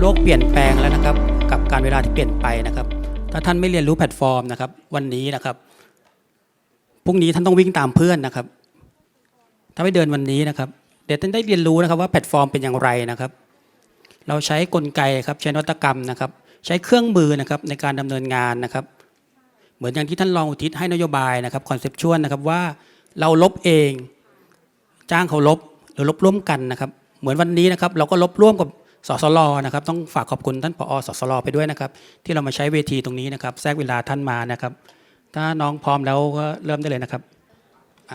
โลกเปลี่ยนแปลงแล้วนะครับ กับการเวลาที่เปลี่ยนไปนะครับ ถ้าท่านไม่เรียนรู้แพลตฟอร์มนะครับ วันนี้นะครับพรุ่งนี้ท่านต้องวิ่งตามเพื่อนนะครับ ถ้าไม่เดินวันนี้นะครับ เดี๋ยวท่านได้เรียนรู้นะครับว่าแพลตฟอร์มเป็นอย่างไรนะครับ เราใช้กลไกครับใช้นวัตกรรมนะครับ ใช้เครื่องมือนะครับในการดำเนินงานนะครับ เหมือนอย่างที่ท่านรองอุทิศให้นโยบายนะครับคอนเซปชวลนะครับว่าเราลบเอง จ้างเขาลบหรือลบร่วมกันนะครับ เหมือนวันนี้นะครับ เราก็ลบร่วมกับ สสลนะครับต้องฝากขอบคุณท่านผอสสลไปด้วยนะครับ ที่เรามาใช้เวทีตรงนี้นะครับแทรกเวลาท่านมานะครับ ถ้าน้องพร้อมแล้วก็เริ่มได้เลยนะครับอ่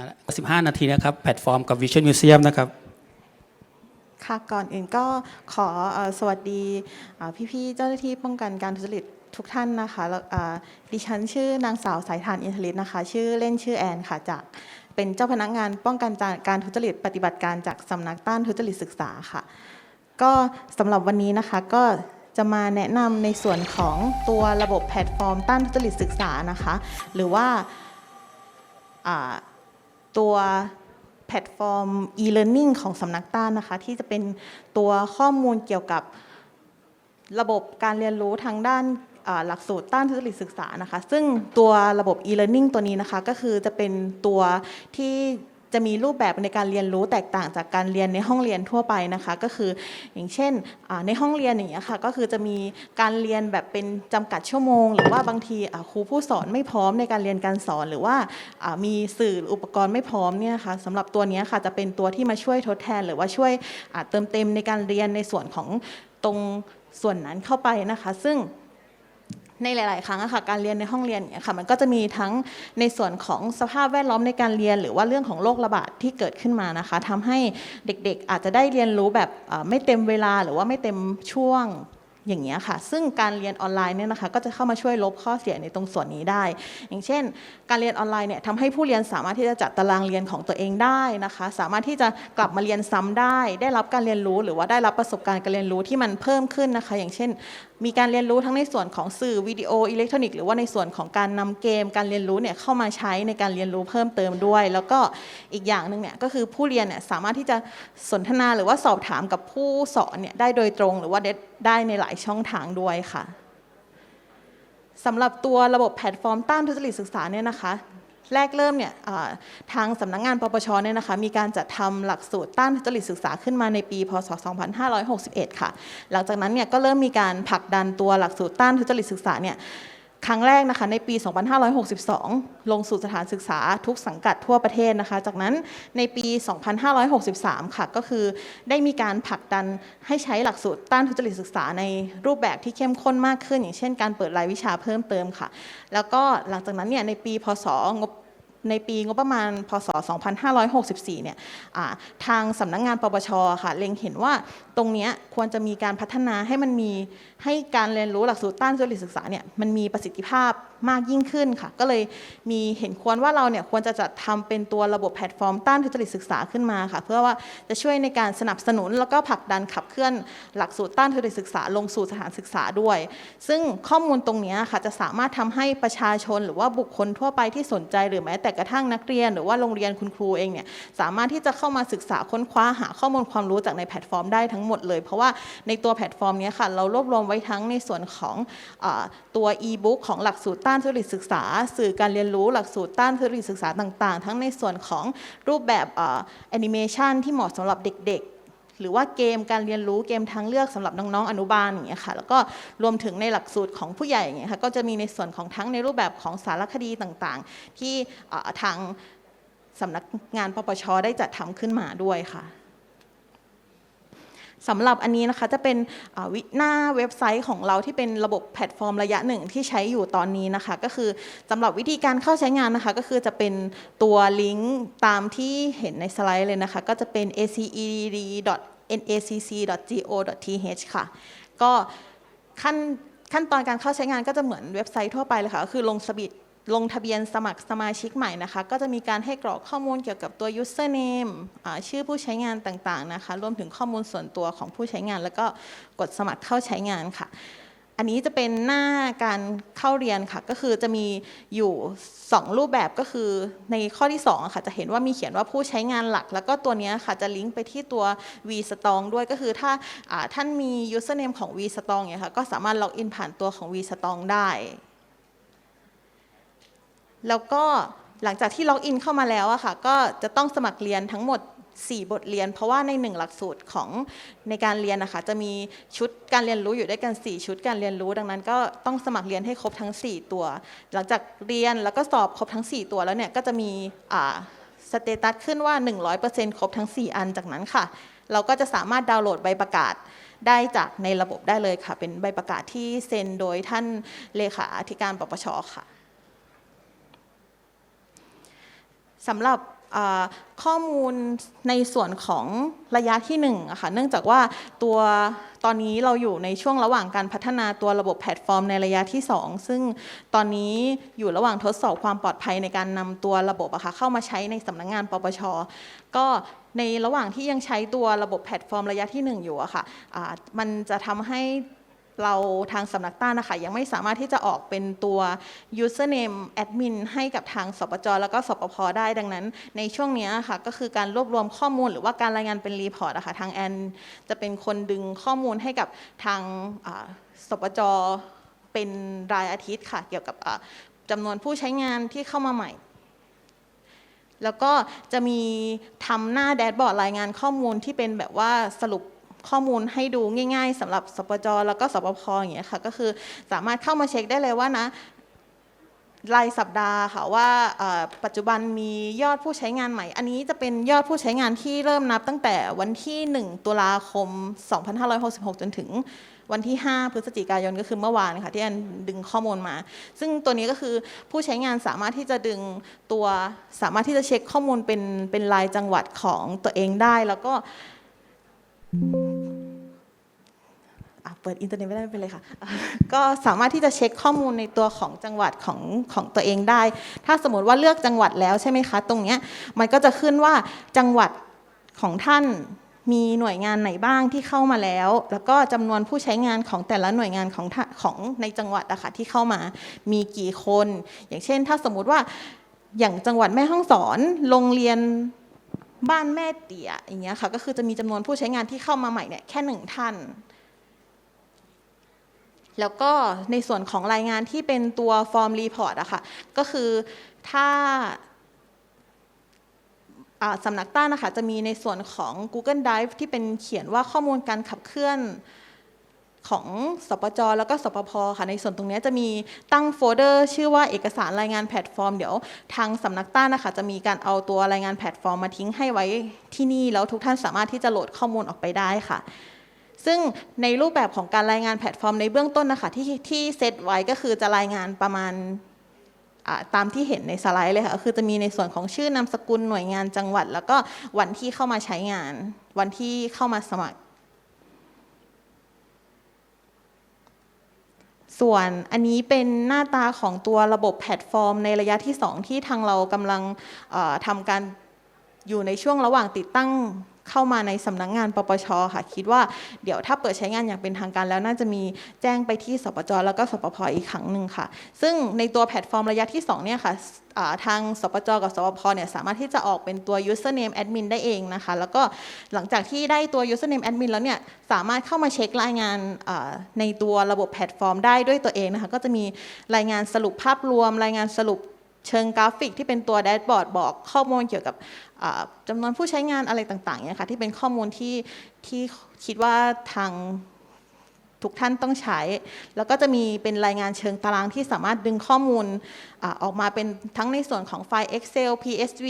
า15นาทีนะครับ แพลตฟอร์มกับ Vision Museum นะครับค่ะก่อนอื่นก็ขอสวัสดีพี่ๆเจ้าหน้าที่ป้องกันการทุจริตทุกท่านนะคะดิฉันชื่อนางสาวสายทานอินทลิตนะคะ ชื่อเล่นชื่อแอนค่ะจากเป็นเจ้าพนักงานป้องกันการทุจริตปฏิบัติการจากสำนักต้านทุจริตศึกษาค่ะ ก็สำหรับวันนี้นะคะก็จะมาแนะนำในส่วนของตัวระบบแพลตฟอร์มต้านทุจริตศึกษานะคะ หรือว่าตัวแพลตฟอร์ม e-learning ของสำนักต้านนะคะ ที่จะเป็นตัวข้อมูลเกี่ยวกับระบบการเรียนรู้ทางด้านหลักสูตรต้านทุจริตศึกษานะคะ ซึ่งตัวระบบ e-learning ตัวนี้นะคะ ก็คือจะเป็นตัวที่ จะมีรูปแบบในการเรียนรู้แตกต่างจากการเรียนในห้องเรียนทั่วไปนะคะ ก็คืออย่างเช่นในห้องเรียนอย่างเงี้ยค่ะก็คือจะมีการเรียนแบบเป็นจำกัดชั่วโมง หรือว่าบางทีครูผู้สอนไม่พร้อมในการเรียนการสอน หรือว่ามีสื่อออุปกรณ์ไม่พร้อมเนี่ยค่ะสำหรับตัวนี้ค่ะจะเป็นตัวที่มาช่วยทดแทน หรือว่าช่วยเติมเต็มในการเรียนในส่วนของตรงส่วนนั้นเข้าไปนะคะ ซึ่ง ในหลาย ๆ ครั้งอะค่ะการเรียนในห้องเรียนเนี่ยค่ะมันก็จะมีทั้งในส่วนของสภาพแวดล้อมในการเรียน หรือว่าเรื่องของโรคระบาดที่เกิดขึ้นมานะคะทำให้เด็ก ๆ อาจจะได้เรียนรู้แบบไม่เต็มเวลาหรือว่าไม่เต็มช่วงอย่างเงี้ยค่ะ ซึ่งการเรียนออนไลน์เนี่ยนะคะ ก็จะเข้ามาช่วยลบข้อเสียในตรงส่วนนี้ได้ อย่างเช่น การเรียนออนไลน์เนี่ยทำให้ผู้เรียนสามารถที่จะจัดตารางเรียนของตัวเองได้นะคะ สามารถที่จะกลับมาเรียนซ้ำได้ ได้รับการเรียนรู้หรือว่าได้รับประสบการณ์การเรียนรู้ที่มันเพิ่มขึ้นนะคะ อย่างเช่น มีการเรียนรู้ทั้งในส่วนของสื่อวิดีโออิเล็กทรอนิกส์หรือว่าในส่วนของการนำเกม การเรียนรู้เนี่ยเข้ามาใช้ในการเรียนรู้เพิ่มเติมด้วย แล้วก็อีกอย่างหนึ่งเนี่ยก็คือผู้เรียนเนี่ยสามารถที่จะสนทนาหรือว่าสอบถามกับผู้สอนเนี่ยได้โดยตรง หรือว่าได้ได้ในหลายช่องทางด้วยค่ะสำหรับตัวระบบแพลตฟอร์มต้านทุจริตศึกษาเนี่ยนะคะ แรกเริ่มเนี่ยทางสำนักงานปปชเนี่ยนะคะมีการจัดทำหลักสูตรต้านทุจริตศึกษาขึ้นมาในปี พศ 2561 ค่ะ หลังจากนั้นเนี่ยก็เริ่มมีการผลักดันตัวหลักสูตรต้านทุจริตศึกษาเนี่ย ครั้งแรกนะคะในปี 2562 ลงสู่สถานศึกษาทุกสังกัดทั่วประเทศนะคะ จากนั้นในปี 2563 ค่ะ ก็คือได้มีการผลักดันให้ใช้หลักสูตรต้านทุจริตศึกษาในรูปแบบที่เข้มข้นมากขึ้น อย่างเช่นการเปิดรายวิชาเพิ่มเติมค่ะ แล้วก็หลังจากนั้นเนี่ยในปี พศงบ ในปีงบประมาณ พศ 2564 เนี่ยทางสำนักงานปปช ค่ะ เล็งเห็นว่าตรงนี้ควรจะมีการพัฒนาให้มันมีให้การเรียนรู้หลักสูตรต้านทุจริตศึกษาเนี่ยมันมีประสิทธิภาพ มากยิ่งขึ้นค่ะ ก็เลยมีเห็นควรว่าเราเนี่ยควรจะจัดทำเป็นตัวระบบแพลตฟอร์มต้านทุจริตศึกษาขึ้นมาค่ะ เพื่อว่าจะช่วยในการสนับสนุนแล้วก็ผลักดันขับเคลื่อนหลักสูตรต้านทุจริตศึกษาลงสู่สถานศึกษาด้วย ซึ่งข้อมูลตรงนี้ค่ะจะสามารถทำให้ประชาชนหรือว่าบุคคลทั่วไปที่สนใจหรือแม้แต่กระทั่งนักเรียน หรือว่าโรงเรียนคุณครูเองเนี่ยสามารถที่จะเข้ามาศึกษาค้นคว้าหาข้อมูลความรู้จากในแพลตฟอร์มได้ทั้งหมดเลย เพราะว่าในตัวแพลตฟอร์มเนี้ยค่ะเรารวบรวมไว้ทั้งในส่วนของอตัว e-book ของหลักสูตรต้านทุจริตศึกษา สื่อการเรียนรู้หลักสูตรต้านทุจริตศึกษาต่าง ๆ ทั้งในส่วนของรูปแบบแอนิเมชันที่เหมาะสำหรับเด็กๆ หรือว่าเกมการเรียนรู้เกมทางเลือกสำหรับน้องๆอนุบาลอย่างเงี้ยค่ะแล้วก็รวมถึงในหลักสูตรของผู้ใหญ่อย่างเงี้ยค่ะก็จะมีในส่วนของทั้งในรูปแบบของสารคดีต่างๆ ที่ทางสำนักงานปปชได้จัดทำขึ้นมาด้วยค่ะ สำหรับอันนี้นะคะจะเป็นวิหน้าเว็บไซต์ของเราที่เป็นระบบแพลตฟอร์มระยะหนึ่งที่ใช้อยู่ตอนนี้นะคะ ก็คือสำหรับวิธีการเข้าใช้งานนะคะ ก็คือจะเป็นตัวลิงก์ตามที่เห็นในสไลด์เลยนะคะ ก็จะเป็น aced.nacc.go.th ค่ะ ก็ขั้นขั้นตอนการเข้าใช้งานก็จะเหมือนเว็บไซต์ทั่วไปเลยค่ะก็คือลงสบิด ลงทะเบียนสมัครสมาชิกใหม่นะคะ ก็จะมีการให้กรอกข้อมูลเกี่ยวกับตัว username ชื่อผู้ใช้งานต่างๆนะคะ รวมถึงข้อมูลส่วนตัวของผู้ใช้งาน แล้วก็กดสมัครเข้าใช้งานค่ะ อันนี้จะเป็นหน้าการเข้าเรียนค่ะ ก็คือจะมีอยู่ 2 รูปแบบก็คือในข้อที่2อะค่ะจะเห็นว่ามีเขียนว่าผู้ใช้งานหลัก แล้วก็ตัวนี้ค่ะจะลิงก์ไปที่ตัว V Strong ด้วยก็คือถ้าอ่าท่านมี username ของ V Strong เนี่ยค่ะก็สามารถล็อกอินผ่านตัวของ V Strong ได้ แล้วก็หลังจากที่ล็อกอินเข้ามาแล้วอะค่ะก็จะต้องสมัครเรียนทั้งหมด 4 บทเรียน เพราะว่าใน 1 หลักสูตรของในการเรียนนะคะจะมีชุดการเรียนรู้อยู่ด้วยกัน 4 ชุดการเรียนรู้ ดังนั้นก็ต้องสมัครเรียนให้ครบทั้ง 4 ตัว หลังจากเรียนแล้วก็สอบครบทั้ง 4 ตัวแล้วเนี่ยก็จะมีสเตตัสขึ้นว่า 100%ครบทั้ง 4 อันจากนั้นค่ะ เราก็จะสามารถดาวน์โหลดใบประกาศได้จากในระบบได้เลยค่ะ เป็นใบประกาศที่เซ็นโดยท่านเลขาธิการปปชค่ะ สำหรับข้อมูลในส่วนของระยะที่1อะค่ะเนื่องจากว่าตัวตอนนี้เราอยู่ในช่วงระหว่างการพัฒนาตัวระบบแพลตฟอร์มในระยะที่ 2 ซึ่งตอนนี้อยู่ระหว่างทดสอบความปลอดภัยในการนำตัวระบบอะค่ะเข้ามาใช้ในสำนักงานปปช ก็ในระหว่างที่ยังใช้ตัวระบบแพลตฟอร์มระยะที่ 1 อยู่อะค่ะอ่ามันจะทำให้ เราทางสำนักต้านนะคะ ยังไม่สามารถที่จะออกเป็นตัว username admin ให้กับทางสปจแล้วก็สปพได้ดังนั้น ในช่วงนี้ค่ะก็คือการรวบรวมข้อมูลหรือว่าการรายงานเป็นรีพอร์ตอะคะทางแอนจะเป็นคนดึงข้อมูลให้กับทางสปจเป็นรายอาทิตย์ค่ะ เกี่ยวกับอ่าจำนวนผู้ใช้งานที่เข้ามาใหม่ แล้วก็จะมีทำหน้าแดชบอร์ดรายงานข้อมูลที่เป็นแบบว่าสรุป ข้อมูลให้ดูง่าย ๆสำหรับสปจแล้วก็สปพอย่างเงี้ยค่ะก็คือสามารถเข้ามาเช็คได้เลยว่านะรายสัปดาห์ค่ะว่าปัจจุบันมียอดผู้ใช้งานใหม่ อันนี้จะเป็นยอดผู้ใช้งานที่เริ่มนับตั้งแต่วันที่ 1 ตุลาคม 2566 จนถึงวันที่ 5 พฤศจิกายนก็คือเมื่อวานค่ะที่อันดึงข้อมูลมา ซึ่งตัวนี้ก็คือผู้ใช้งานสามารถที่จะดึงตัวสามารถที่จะเช็คข้อมูลเป็นเป็นรายจังหวัดของตัวเองได้ แล้วก็ เปิดอินเทอร์เน็ตไม่ได้ไม่เป็นไรค่ะ ก็สามารถที่จะเช็คข้อมูลในตัวของจังหวัดของของตัวเองได้ ถ้าสมมติว่าเลือกจังหวัดแล้วใช่ไหมคะ ตรงเนี้ยมันก็จะขึ้นว่าจังหวัดของท่านมีหน่วยงานไหนบ้างที่เข้ามาแล้ว แล้วก็จำนวนผู้ใช้งานของแต่ละหน่วยงานของของในจังหวัดอะค่ะที่เข้ามามีกี่คน อย่างเช่น ถ้าสมมุติว่าอย่างจังหวัดแม่ฮ่องสอนโรงเรียน บ้านแม่เตี่ยอย่างเงี้ยค่ะก็คือจะมีจำนวนผู้ใช้งานที่เข้ามาใหม่เนี่ยแค่หนึ่งท่าน แล้วก็ในส่วนของรายงานที่เป็นตัวฟอร์มรีพอร์ตอะค่ะก็คือถ้าสำนักต้านนะคะจะมีในส่วนของ Google Drive ที่เป็นเขียนว่าข้อมูลการขับเคลื่อน ของสปจแล้วก็สปพค่ะในส่วนตรงนี้จะมีตั้งโฟลเดอร์ ชื่อว่าเอกสารรายงานแพลตฟอร์ม เดี๋ยวทางสำนักต้านนะคะจะมีการเอาตัวรายงานแพลตฟอร์มมาทิ้งให้ไว้ที่นี่ แล้วทุกท่านสามารถที่จะโหลดข้อมูลออกไปได้ค่ะ ซึ่งในรูปแบบของการรายงานแพลตฟอร์มในเบื้องต้นนะคะที่ที่เซตไว้ก็คือจะรายงานประมาณตามที่เห็นในสไลด์เลยค่ะก็คือจะมีในส่วนของชื่อนามสกุลหน่วยงานจังหวัด แล้วก็วันที่เข้ามาใช้งาน วันที่เข้ามาสมัคร ส่วนอันนี้เป็นหน้าตาของตัวระบบแพลตฟอร์ม ในระยะที่ 2 ที่ทางเรากำลังทำการอยู่ในช่วงระหว่างติดตั้ง เข้ามาในสำนักงานปปชค่ะคิดว่าเดี๋ยวถ้าเปิดใช้งานอย่างเป็นทางการแล้วน่าจะมีแจ้งไปที่สปจแล้วก็สปพอีกครั้งหนึ่งค่ะ ซึ่งในตัวแพลตฟอร์มระยะที่2เนี่ยค่ะทางสปจกับสปพเนี่ยสามารถที่จะออกเป็นตัว username admin ได้เองนะคะ แล้วก็หลังจากที่ได้ตัว username admin แล้วเนี่ยสามารถเข้ามาเช็ครายงานในตัวระบบแพลตฟอร์ม ได้ด้วยตัวเองนะคะก็จะมีรายงานสรุปภาพรวม รายงานสรุป เชิงกราฟิกที่เป็นตัวแดชบอร์ดบอกข้อมูลเกี่ยวกับจำนวนผู้ใช้งานอะไรต่างๆเนี่ยค่ะที่เป็นข้อมูลที่ที่คิดว่าทางทุกท่านต้องใช้ แล้วก็จะมีเป็นรายงานเชิงตารางที่สามารถดึงข้อมูลอออกมาเป็นทั้งในส่วนของไฟล์ Excel PSV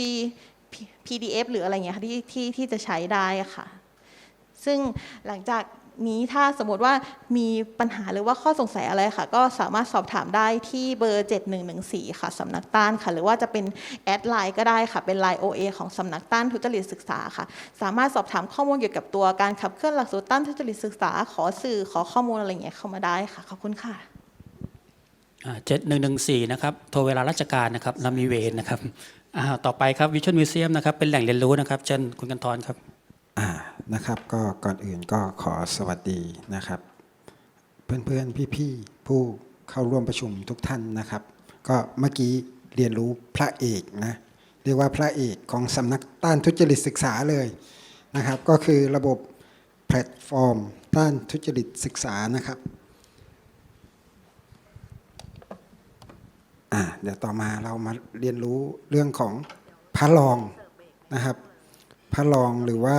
P- PDF หรืออะไรเงี้ยค่ะที่ที่ที่จะใช้ได้ค่ะ ซึ่งหลังจาก นี้ถ้าสมมติว่ามีปัญหาหรือว่าข้อสงสัยอะไรค่ะ ก็สามารถสอบถามได้ที่เบอร์ 7114 ค่ะสำนักต้านค่ะ หรือว่าจะเป็นแอดไลน์ก็ได้ค่ะ เป็นไลน์ OA ของสำนักต้านทุจริตศึกษาค่ะ สามารถสอบถามข้อมูลเกี่ยวกับตัวการขับเคลื่อนหลักสูตรต้านทุจริตศึกษา ขอสื่อขอข้อมูลอะไรอย่างเงี้ยเข้ามาได้ค่ะ ขอบคุณค่ะเจ็ดหนึ่งหนึ่งสี่นะครับโทรเวลาราชการนะครับนำมีเวรนะครับอ่าต่อไปครับวิชวลมิวเซียมนะครับเป็นแหล่งเรียนรู้นะครับเชิญคุณกันทรครับอ่า นะครับ ก็ก่อนอื่นก็ขอสวัสดีนะครับ เพื่อนๆพี่ๆผู้เข้าร่วมประชุมทุกท่านนะครับ ก็เมื่อกี้เรียนรู้พระเอกนะเรียกว่าพระเอกของสำนักต้านทุจริตศึกษาเลยนะครับ ก็คือระบบแพลตฟอร์ม ต้านทุจริตศึกษานะครับเดี๋ยวต่อมาเรามาเรียนรู้เรื่องของพระรองนะครับ พระรองหรือว่า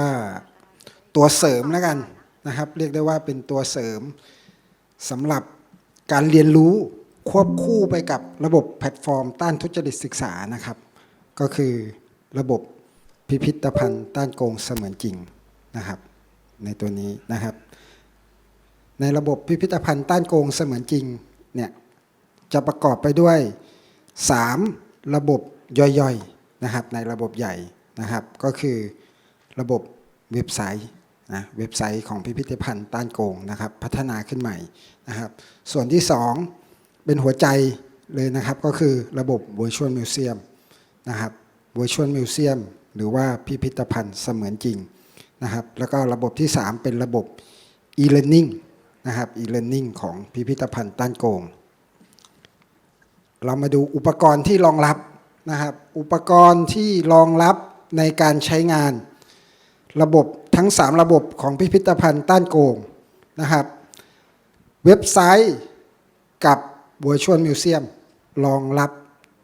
ตัวเสริมแล้วกันนะครับ เรียกได้ว่าเป็นตัวเสริมสำหรับการเรียนรู้ควบคู่ไปกับระบบแพลตฟอร์ม ต้านทุจริตศึกษานะครับ ก็คือระบบพิพิธภัณฑ์ต้านโกงเสมือนจริงนะครับ ในตัวนี้นะครับ ในระบบพิพิธภัณฑ์ต้านโกงเสมือนจริงเนี่ยจะประกอบไปด้วย 3 ระบบย่อยๆนะครับในระบบใหญ่นะครับ ก็คือระบบเว็บไซต์ นะเว็บไซต์ของพิพิธภัณฑ์ต้านโกงนะครับพัฒนาขึ้นใหม่นะครับ ส่วนที่ 2 เป็นหัวใจเลยนะครับก็คือระบบ Virtual Museum นะครับ Virtual Museum หรือว่าพิพิธภัณฑ์เสมือนจริงนะครับแล้วก็ระบบที่ 3 เป็นระบบ e-learning นะครับ e-learning ของพิพิธภัณฑ์ต้านโกง เรามาดูอุปกรณ์ที่รองรับนะครับ อุปกรณ์ที่รองรับในการใช้งาน ระบบ ทั้ง 3 ระบบของพิพิธภัณฑ์ต้านโกงนะครับ เว็บไซต์กับ Virtual Museum รองรับ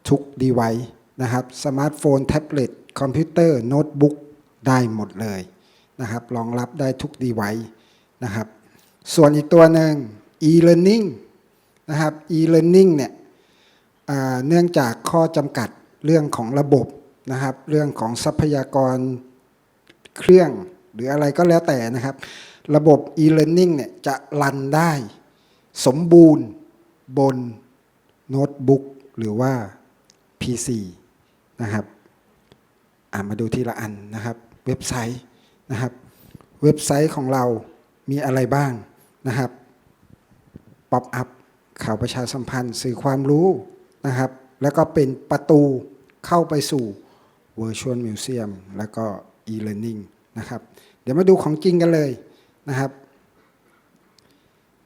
ทุก device นะครับสมาร์ทโฟน แท็บเล็ต คอมพิวเตอร์ โน้ตบุ๊กได้หมดเลยนะครับรองรับได้ทุก device นะครับ ส่วนอีกตัวหนึ่ง e-learning นะครับ e-learning เนี่ยเนื่องจากข้อจำกัดเรื่องของระบบนะครับ เรื่องของทรัพยากรเครื่อง หรืออะไรก็แล้วแต่นะครับ ระบบ e-learning เนี่ยจะรันได้สมบูรณ์บนโน้ตบุ๊กหรือว่า PC นะครับอ่ามาดูทีละอันนะครับ เว็บไซต์นะครับ เว็บไซต์ของเรามีอะไรบ้างนะครับป๊อปอัพข่าวประชาสัมพันธ์สื่อความรู้นะครับ แล้วก็เป็นประตูเข้าไปสู่ Virtual Museum แล้วก็ e-learning นะครับ เดี๋ยวมาดูของจริงกันเลยนะครับ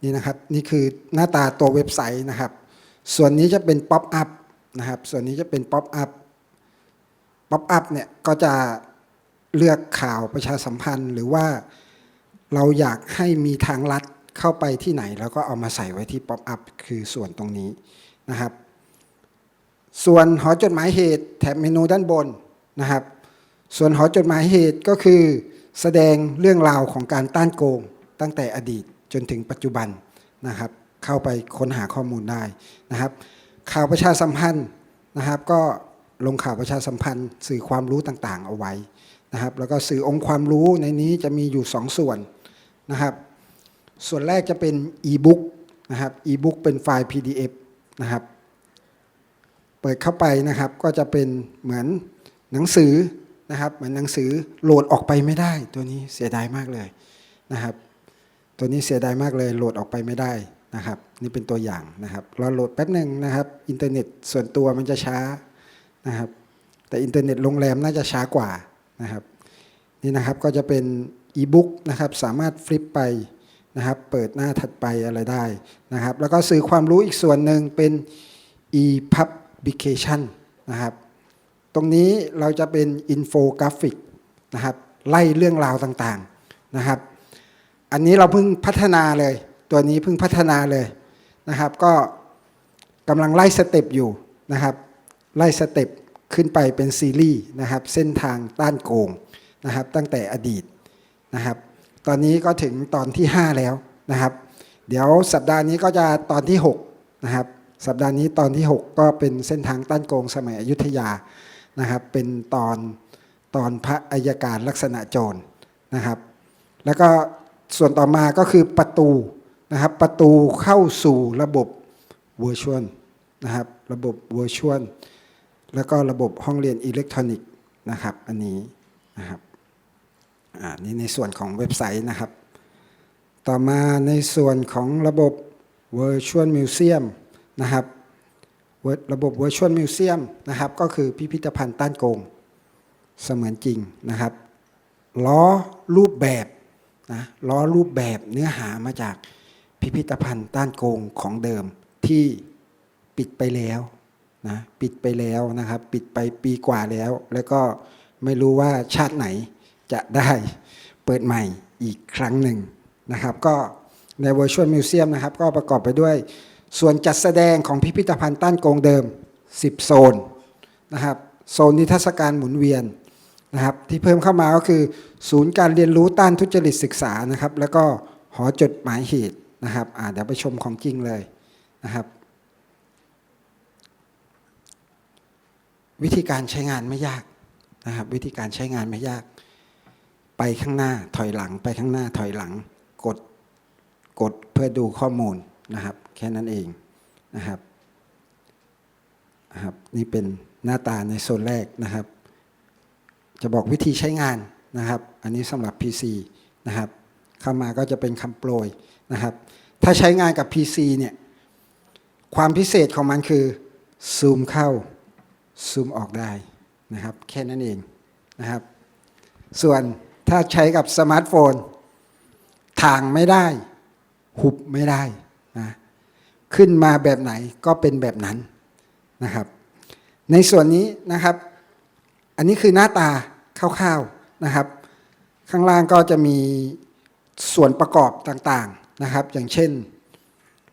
นี่นะครับนี่คือหน้าตาตัวเว็บไซต์นะครับ ส่วนนี้จะเป็นป๊อปอัพนะครับ ส่วนนี้จะเป็นป๊อปอัพป๊อปอัพเนี่ยก็จะเลือกข่าวประชาสัมพันธ์ หรือว่าเราอยากให้มีทางลัดเข้าไปที่ไหน แล้วก็เอามาใส่ไว้ที่ป๊อปอัพคือส่วนตรงนี้นะครับ ส่วนหอจดหมายเหตุแถบเมนูด้านบนนะครับ ส่วนหอจดหมายเหตุก็คือ แสดงเรื่องราวของการต้านโกง ตั้งแต่อดีตจนถึงปัจจุบันนะครับ เข้าไปค้นหาข้อมูลได้นะครับ ข่าวประชาสัมพันธ์นะครับ ก็ลงข่าวประชาสัมพันธ์ สื่อความรู้ต่างๆ เอาไว้นะครับ แล้วก็สื่อองค์ความรู้ในนี้จะมีอยู่สองส่วนนะครับ ส่วนแรกจะเป็น e-book นะครับ e-book เป็นไฟล์ PDF นะครับ เปิดเข้าไปนะครับก็จะเป็นเหมือนหนังสือ นะครับเหมือนหนังสือโหลดออกไปไม่ได้ ตัวนี้เสียดายมากเลยนะครับ ตัวนี้เสียดายมากเลยโหลดออกไปไม่ได้นะครับ นี่เป็นตัวอย่างนะครับเราโหลดแป๊บหนึ่งนะครับ อินเทอร์เน็ตส่วนตัวมันจะช้านะครับ แต่อินเทอร์เน็ตโรงแรมน่าจะช้ากว่านะครับนี่นะครับก็จะเป็นอีบุ๊กนะครับสามารถฟลิปไปนะครับ เปิดหน้าถัดไปอะไรได้นะครับ แล้วก็สื่อความรู้อีกส่วนหนึ่งเป็น e-publication นะครับ ตรงนี้เราจะเป็นอินโฟกราฟิกนะครับไล่เรื่องราวต่างๆนะครับ อันนี้เราเพิ่งพัฒนาเลย ตัวนี้เพิ่งพัฒนาเลยนะครับ ก็กำลังไล่สเต็ปอยู่นะครับไล่สเต็ปขึ้นไปเป็นซีรีส์นะครับ เส้นทางต้านโกงนะครับ ตั้งแต่อดีตนะครับ ตอนนี้ก็ถึงตอนที่ 5 แล้วนะครับ เดี๋ยวสัปดาห์นี้ก็จะตอนที่6นะครับสัปดาห์นี้ตอนที่ 6 ก็เป็นเส้นทางต้านโกงสมัยอยุธยา นะครับเป็นตอนตอนพระอัยการลักษณะโจรนะครับ แล้วก็ส่วนต่อมาก็คือประตูนะครับประตูเข้าสู่ระบบ Virtual นะครับระบบ Virtual แล้วก็ระบบห้องเรียนอิเล็กทรอนิกส์นะครับอันนี้นะครับอ่านี่ในส่วนของเว็บไซต์นะครับ ต่อมาในส่วนของระบบ Virtual Museum นะครับ ระบบ Virtual Museum นะครับ ก็คือพิพิธภัณฑ์ต้านโกง เสมือนจริงนะครับ ล้อรูปแบบนะล้อรูปแบบเนื้อหามาจากพพิพิธภัณฑ์ต้านโกงของเดิมที่ปิดไปแล้วนะปิดไปแล้วนะครับ ปิดไปปีกว่าแล้ว แล้วก็ไม่รู้ว่าชาติไหนจะได้เปิดใหม่อีกครั้งหนึ่งนะครับ ก็ใน Virtual Museum นะครับ ก็ประกอบไปด้วย ส่วนจัดแสดงของพิพิธภัณฑ์ต้านโกงเดิม 10 โซนนะครับโซนนิทรรศการหมุนเวียนนะครับที่เพิ่มเข้ามาก็คือ ศูนย์การเรียนรู้ต้านทุจริตศึกษานะครับ แล้วก็หอจดหมายเหตุนะครับเดี๋ยวไปชมของจริงเลยนะครับวิธีการใช้งานไม่ยากนะครับวิธีการใช้งานไม่ยาก ไปข้างหน้าถอยหลัง ไปข้างหน้าถอยหลัง กดกดเพื่อดูข้อมูล นะครับแค่นั้นเองนะครับนะครับนี่เป็นหน้าตาในโซนแรกนะครับ จะบอกวิธีใช้งานนะครับ อันนี้สำหรับ PC นะครับเข้ามาก็จะเป็นคำโปรยนะครับ ถ้าใช้งานกับ PC เนี่ยความพิเศษของมันคือซูมเข้าซูมออกได้นะครับแค่นั้นเองนะครับ ส่วนถ้าใช้กับสมาร์ทโฟนทางไม่ได้ หุบไม่ได้ ขึ้นมาแบบไหนก็เป็นแบบนั้นนะครับ ในส่วนนี้นะครับ อันนี้คือหน้าตาคร่าวๆนะครับ ข้างล่างก็จะมีส่วนประกอบต่างๆนะครับ อย่างเช่น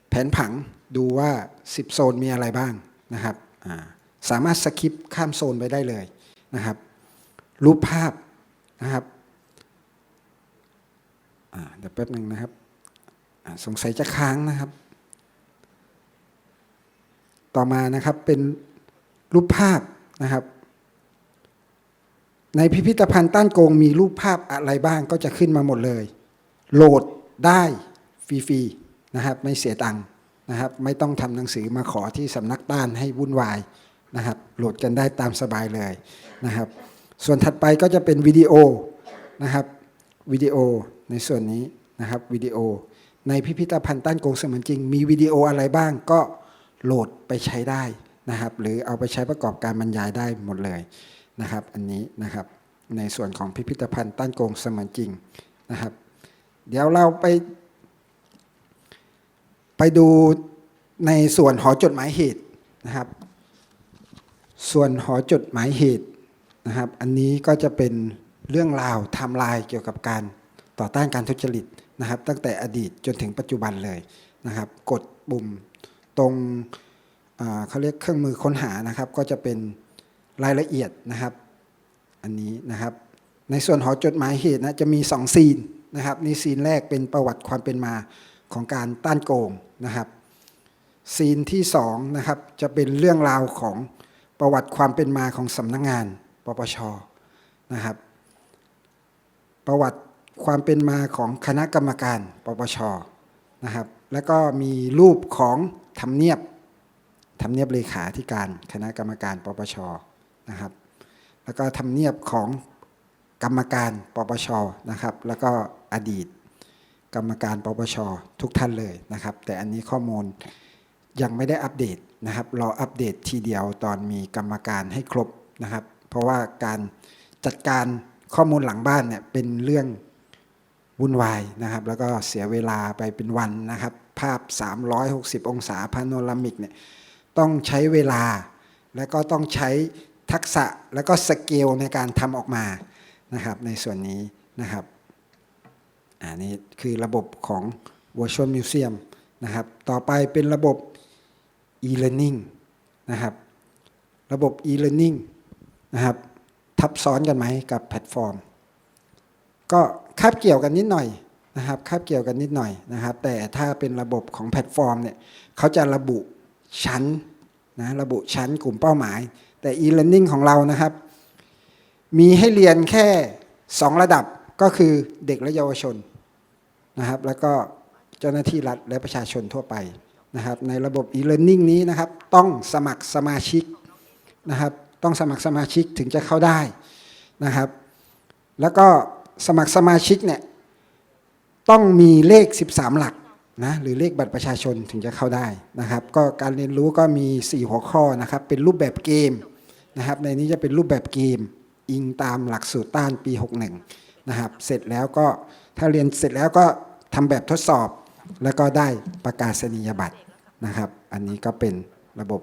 แผนผังดูว่า 10 โซนมีอะไรบ้างนะครับสามารถสคิปข้ามโซนไปได้เลยนะครับ รูปภาพนะครับเดี๋ยวแป๊บหนึ่งนะครับ สงสัยจะค้างนะครับ ต่อมานะครับเป็นรูปภาพนะครับ ในพิพิธภัณฑ์ต้านโกงมีรูปภาพอะไรบ้างก็จะขึ้นมาหมดเลย โหลดได้ฟรีๆนะครับไม่เสียตังค์นะครับไม่ต้องทำหนังสือมาขอที่สำนักต้านให้วุ่นวายนะครับโหลดกันได้ตามสบายเลยนะครับ ส่วนถัดไปก็จะเป็นวิดีโอนะครับวิดีโอในส่วนนี้นะครับวิดีโอในพิพิธภัณฑ์ต้านโกงเสมือนจริง มีวิดีโออะไรบ้างก็ โหลดไปใช้ได้นะครับ หรือเอาไปใช้ประกอบการบรรยายได้หมดเลยนะครับ อันนี้นะครับในส่วนของพิพิธภัณฑ์ต้านโกงเสมือนจริงนะครับ เดี๋ยวเราไป ไปดูในส่วนหอจดหมายเหตุนะครับ ส่วนหอจดหมายเหตุนะครับ อันนี้ก็จะเป็นเรื่องราวไทม์ไลน์เกี่ยวกับการต่อต้านการทุจริตนะครับ ตั้งแต่อดีตจนถึงปัจจุบันเลยนะครับ กดปุ่ม ตรงเขาเรียกเครื่องมือค้นหานะครับ ก็จะเป็นรายละเอียดนะครับ อันนี้นะครับ ในส่วนหอจดหมายเหตุนะจะมีสองซีนนะครับในซีนแรกเป็นประวัติความเป็นมาของการต้านโกงนะครับ ซีนที่สองนะครับจะเป็นเรื่องราวของประวัติความเป็นมาของสำนักงงานปปชนะครับ ประวัติความเป็นมาของคณะกรรมการปปชนะครับ แล้วก็มีรูปของทำเนียบทำเนียบเลขาธิการคณะกรรมการปปชนะครับ แล้วก็ทำเนียบของกรรมการปปชนะครับ แล้วก็อดีต กรรมการปปชทุกท่านเลยนะครับ แต่อันนี้ข้อมูลยังไม่ได้อัปเดตนะครับรออัปเดตทีเดียวตอนมีกรรมการให้ครบนะครับ เพราะว่าการจัดการข้อมูลหลังบ้านเนี่ยเป็นเรื่องวุ่นวายนะครับ แล้วก็เสียเวลาไปเป็นวันนะครับ ภาพ 360 องศาพาโนรามิกเนี่ยต้องใช้เวลา แล้วก็ต้องใช้ทักษะแล้วก็สเกลในการทำออกมานะครับในส่วนนี้นะครับอันนี้คือระบบของ Virtual Museum นะครับต่อไปเป็นระบบ e-learning นะครับระบบ e-learning นะครับทับซ้อนกันไหมกับแพลตฟอร์ม ก็คาบเกี่ยวกันนิดหน่อย นะครับคาบเกี่ยวกันนิดหน่อยนะครับ แต่ถ้าเป็นระบบของแพลตฟอร์มเนี่ยเขาจะระบุชั้นนะระบุชั้นกลุ่มเป้าหมาย แต่ e-learning ของเรานะครับ มีให้เรียนแค่ 2 ระดับก็คือเด็กและเยาวชนนะครับ แล้วก็เจ้าหน้าที่รัฐและประชาชนทั่วไปนะครับ ในระบบ e-learning นี้นะครับ ต้องสมัครสมาชิกนะครับ ต้องสมัครสมาชิกถึงจะเข้าได้นะครับ แล้วก็สมัครสมาชิกเนี่ย ต้องมีเลข 13 หลักนะหรือเลขบัตรประชาชนถึงจะเข้าได้นะครับ ก็การเรียนรู้ก็มี 4 หัวข้อนะครับเป็นรูปแบบเกมนะครับ ในนี้จะเป็นรูปแบบเกม อิงตามหลักสูตรต้านปี 61 นะครับ เสร็จแล้วก็ถ้าเรียนเสร็จแล้วก็ทำแบบทดสอบแล้วก็ได้ประกาศนียบัตรนะครับ อันนี้ก็เป็นระบบ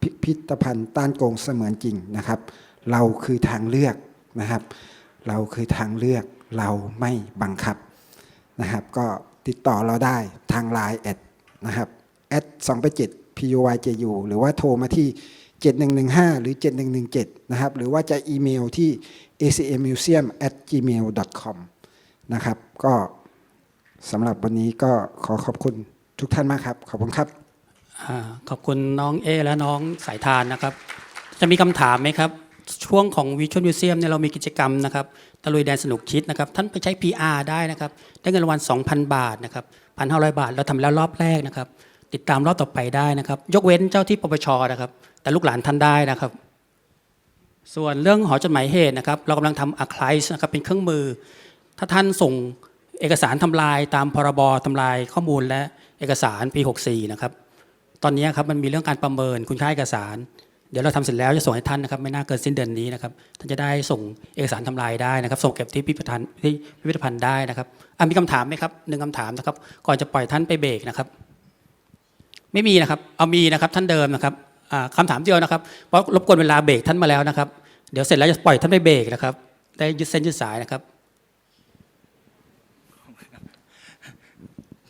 พิพิธภัณฑ์ต้านโกงเสมือนจริงนะครับ เราคือทางเลือกนะครับ เราคือทางเลือก เราไม่บังคับนะครับ ก็ติดต่อเราได้ทาง Line แอดนะครับแอด2ไป7 PUYJU หรือว่าโทรมาที่ 7115 หรือ 7117 นะครับ หรือว่าจะอีเมลที่ acmuseum at gmail com นะครับ ก็สำหรับวันนี้ก็ขอขอบคุณทุกท่านมากครับ ขอบคุณครับอขอบคุณน้องเอและน้องสายทานนะครับ จะมีคำถามไหมครับ ช่วงของวิชวลมิวเซียมเนี่ยเรามีกิจกรรมนะครับตะลุยแดนสนุกคิดนะครับ ท่านไปใช้ PR ได้นะครับ ได้เงินรางวัล2,000 บาทนะครับ1,500 บาท เราทำแล้วรอบแรกนะครับ ติดตามรอบต่อไปได้นะครับ ยกเว้นเจ้าที่ปปชนะครับ แต่ลูกหลานท่านได้นะครับ ส่วนเรื่องหอจดหมายเหตุนะครับ เรากำลังทำอะคลายนะครับเป็นเครื่องมือ ถ้าท่านส่งเอกสารทำลายตามพรบทำลายข้อมูลและเอกสารปี 64 นะครับ ตอนนี้ครับมันมีเรื่องการประเมินคุณค่าเอกสาร เดี๋ยวเราทำเสร็จแล้วจะส่งให้ท่านนะครับไม่น่าเกินสิ้นเดือนนี้นะครับท่านจะได้ส่งเอกสารทำลายได้นะครับ ส่งเก็บที่พิพิธภัณฑ์ที่พิพิธภัณฑ์ได้นะครับอะมีคำถามไหมครับหนึ่งคำถามนะครับ ก่อนจะปล่อยท่านไปเบรกนะครับ ไม่มีนะครับ เอามีนะครับท่านเดิมนะครับอ่าคำถามเดียวนะครับเพราะรบกวนเวลาเบรกท่านมาแล้วนะครับ เดี๋ยวเสร็จแล้วจะปล่อยท่านไปเบรกนะครับ ได้ยืดเส้นยืดสายนะครับ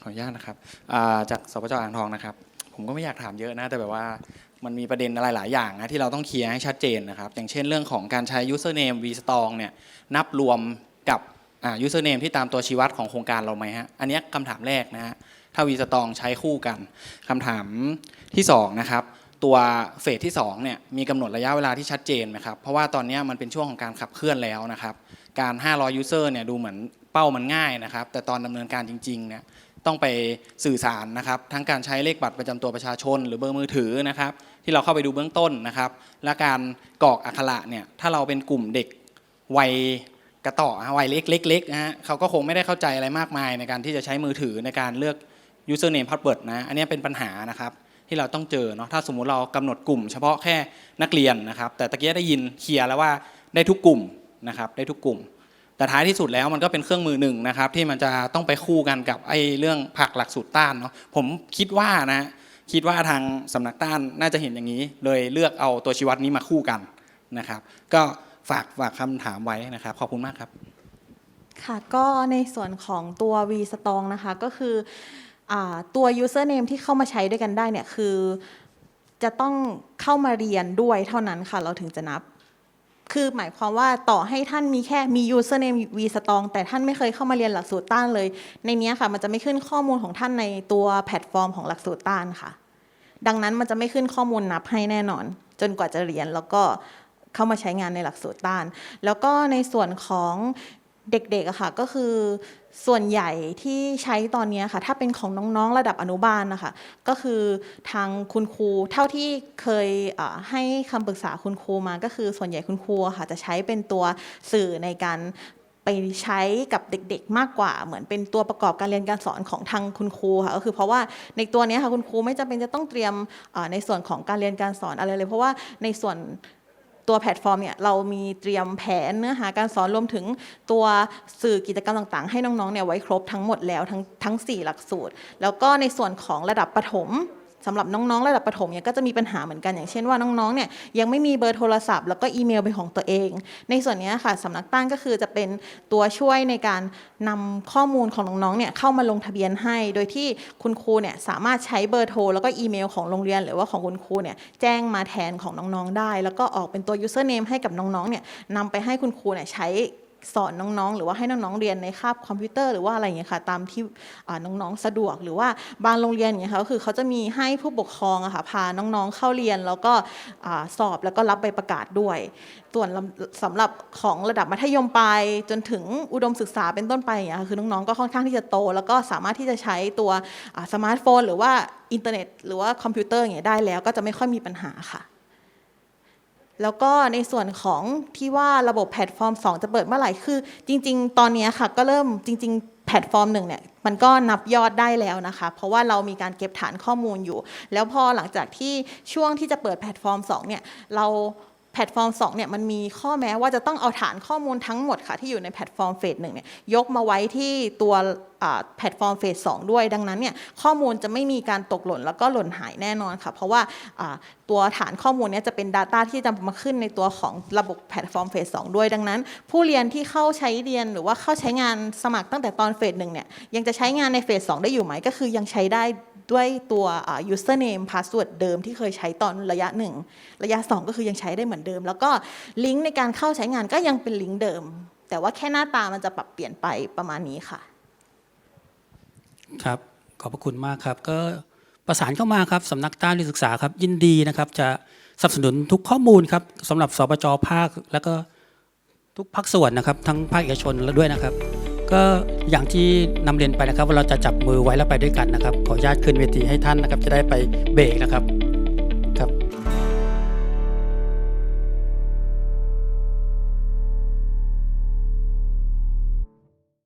ขออนุญาตนะครับอ่าจากสปจอ่างทองนะครับ ผมก็ไม่อยากถามเยอะนะแต่แบบว่า มันมีประเด็นอะไรหลายอย่างนะที่เราต้องเคลียร์ให้ชัดเจนนะครับ อย่างเช่นเรื่องของการใช้ username vstrong เนี่ยนับรวมกับอ่า username ที่ตามตัวชี้วัดของโครงการเราไหมฮะอันนี้คำถามแรกนะฮะถ้า vstrong ใช้คู่กันคำถามที่สองนะครับตัวเฟสที่สองเนี่ยมีกำหนดระยะเวลาที่ชัดเจนไหมครับเพราะว่าตอนนี้มันเป็นช่วงของการขับเคลื่อนแล้วนะครับการ 500 user เนี่ยดูเหมือนเป้ามันง่ายนะครับแต่ตอนดำเนินการจริงๆเนี่ยต้องไปสื่อสารนะครับทั้งการใช้เลขบัตรประจำตัวประชาชน หรือเบอร์มือถือนะครับ ที่เราเข้าไปดูเบื้องต้นนะครับ และการกรอกอักขระเนี่ยถ้าเราเป็นกลุ่มเด็กวัยกระต่อวัยเล็กๆนะฮะเขาก็คงไม่ได้เข้าใจอะไรมากมายในการที่จะใช้มือถือในการเลือก username password นะอันนี้เป็นปัญหานะครับที่เราต้องเจอเนาะถ้าสมมุติเรากำหนดกลุ่ม เฉพาะแค่นักเรียนนะครับ แต่ตะกี้ได้ยินเคลียร์แล้วว่าได้ทุกกลุ่มนะครับได้ทุกกลุ่ม แต่ท้ายที่สุดแล้วมันก็เป็นเครื่องมือหนึ่งนะครับที่มันจะต้องไปคู่กันกับไอ้เรื่องผักหลักสูตรต้านเนาะผมคิดว่านะ คิดว่าทางสำนักต้านน่าจะเห็นอย่างนี้ เลยเลือกเอาตัวชี้วัดนี้มาคู่กันนะครับ ก็ฝากฝากคำถามไว้นะครับ ขอบคุณมากครับ ค่ะก็ในส่วนของตัว V Strong นะคะก็คืออตัว username ที่เข้ามาใช้ด้วยกันได้เนี่ยคือ จะต้องเข้ามาเรียนด้วยเท่านั้นค่ะ เราถึงจะนับ คือหมายความว่าต่อให้ท่านมีแค่มี username V Strong แต่ท่านไม่เคยเข้ามาเรียนหลักสูตรต้านเลย ในนี้ค่ะ มันจะไม่ขึ้นข้อมูลของท่านในตัวแพลตฟอร์มของหลักสูตรต้านค่ะ ดังนั้นมันจะไม่ขึ้นข้อมูลนับให้แน่นอน จนกว่าจะเรียนแล้วก็เข้ามาใช้งานในหลักสูตรต้าน แล้วก็ในส่วนของ เด็กๆอะค่ะก็คือส่วนใหญ่ที่ใช้ตอนนี้ค่ะ ถ้าเป็นของน้องๆระดับอนุบาลนะคะก็คือทางคุณครูเท่าที่เคยให้คำปรึกษาคุณครูมา ก็คือส่วนใหญ่คุณครูค่ะจะใช้เป็นตัวสื่อในการไปใช้กับเด็กๆมากกว่า เหมือนเป็นตัวประกอบการเรียนการสอนของทางคุณครูค่ะก็คือเพราะว่าในตัวนี้ค่ะคุณครูไม่จำเป็นจะต้องเตรียมในส่วนของการเรียนการสอนอะไรเลย เพราะว่าในส่วน ตัวแพลตฟอร์มเนี่ยเรามีเตรียมแผนเนื้อหาการสอนรวมถึงตัวสื่อกิจกรรมต่างๆ ให้น้องๆเนี่ยไว้ครบทั้งหมดแล้วทั้งทั้ง 4 หลักสูตร แล้วก็ในส่วนของระดับประถม สำหรับน้องๆ ระดับประถมเนี่ยก็จะมีปัญหาเหมือนกันอย่างเช่นว่าน้องๆเนี่ยยังไม่มีเบอร์โทรศัพท์ แล้วก็อีเมลเป็นของตัวเอง ในส่วนนี้ค่ะสำนักตั้งก็คือจะเป็นตัวช่วยในการนำข้อมูลของน้องๆเนี่ยเข้ามาลงทะเบียนให้ โดยที่คุณครูเนี่ยสามารถใช้เบอร์โทร แล้วก็อีเมลของโรงเรียน หรือว่าของคุณครูเนี่ยแจ้งมาแทนของน้องๆได้ แล้วก็ออกเป็นตัว username ให้กับน้องๆเนี่ยนำไปให้คุณครูเนี่ยใช้ สอนน้องๆ หรือว่าให้น้องๆเรียนในคาบคอมพิวเตอร์หรือว่าอะไรอย่างเงี้ยค่ะตามที่น้องๆสะดวกหรือว่าบางโรงเรียนอย่างเงี้ยค่ะก็คือเขาจะมีให้ผู้ปกครองอะค่ะพาน้องๆเข้าเรียนแล้วก็สอบแล้วก็รับใบประกาศด้วย ส่วนลำสำหรับของระดับมัธยมปลายจนถึงอุดมศึกษาเป็นต้นไปอย่างเงี้ยค่ะคือน้องๆก็ค่อนข้างที่จะโต แล้วก็สามารถที่จะใช้ตัวสมาร์ทโฟน หรือว่าอินเทอร์เน็ต หรือว่าคอมพิวเตอร์อย่างเงี้ยได้แล้วก็จะไม่ค่อยมีปัญหาค่ะ แล้วก็ในส่วนของที่ว่าระบบแพลตฟอร์ม 2 จะเปิดเมื่อไหร่คือ จริง ๆ ตอนนี้ค่ะก็เริ่มจริง ๆ แพลตฟอร์มหนึ่งเนี่ยมันก็นับยอดได้แล้วนะคะ เพราะว่าเรามีการเก็บฐานข้อมูลอยู่ แล้วพอหลังจากที่ช่วงที่จะเปิดแพลตฟอร์ม 2 เนี่ยเรา แพลตฟอร์ม2เนี่ยมันมีข้อแม้ว่าจะต้องเอาฐานข้อมูลทั้งหมดค่ะที่อยู่ในแพลตฟอร์มเฟสหนึ่งเนี่ยยกมาไว้ที่ตัวแพลตฟอร์มเฟสสองด้วย ดังนั้นเนี่ยข้อมูลจะไม่มีการตกหล่นแล้วก็หล่นหายแน่นอนค่ะ เพราะว่าตัวฐานข้อมูลเนี้จะเป็น Data ที่จะมาขึ้นในตัวของระบบแพลตฟอร์มเฟสสองด้วย ดังนั้น ผู้เรียนที่เข้าใช้เรียนหรือว่าเข้าใช้งานสมัครตั้งแต่ตอนเฟสหนึ่งเนี่ยยังจะใช้งานในเฟสสองได้อยู่ไหมก็คือยังใช้ได้ ด้วยตัว username password เดิมที่เคยใช้ตอนระยะหนึ่งระยะ 2 ก็คือยังใช้ได้เหมือนเดิม แล้วก็ลิงก์ในการเข้าใช้งานก็ยังเป็นลิงก์เดิม แต่ว่าแค่หน้าตามันจะปรับเปลี่ยนไปประมาณนี้ค่ะ ครับ ขอบพระคุณมากครับ ก็ประสานเข้ามาครับสำนักด้านศึกษาครับ ยินดีนะครับ จะสนับสนุนทุกข้อมูลครับสำหรับสปจภาค แล้วก็ทุกภาคส่วนนะครับ ทั้งภาคเอกชนแล้วด้วยนะครับ ก็อย่างที่นำเรียนไปนะครับว่าเราจะจับมือไว้แล้วไปด้วยกันนะครับ ขออนุญาตขึ้นเวทีให้ท่านนะครับ จะได้ไปเบรกนะครับ